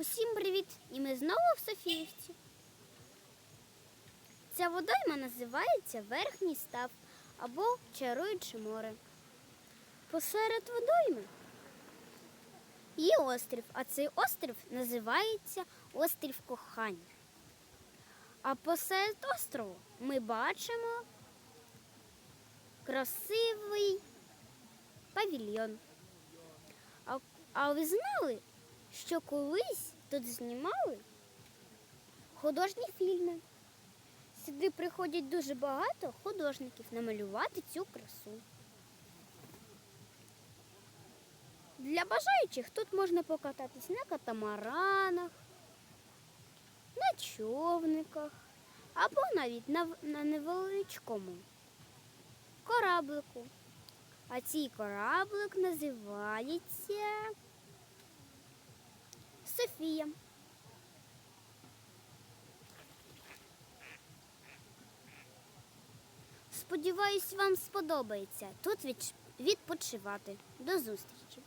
Усім привіт! І ми знову в Софіївці. Ця водойма називається Верхній став або Чаруюче море. Посеред водойми є острів, а цей острів називається Острів Кохання. А посеред острову ми бачимо красивий павільйон. А, а ви знали, що колись тут знімали художні фільми? Сюди приходять дуже багато художників намалювати цю красу. Для бажаючих тут можна покататись на катамаранах, на човниках або навіть на, на невеличкому кораблику. А цей кораблик називається Софія. Сподіваюсь, вам сподобається тут відпочивати. До зустрічі!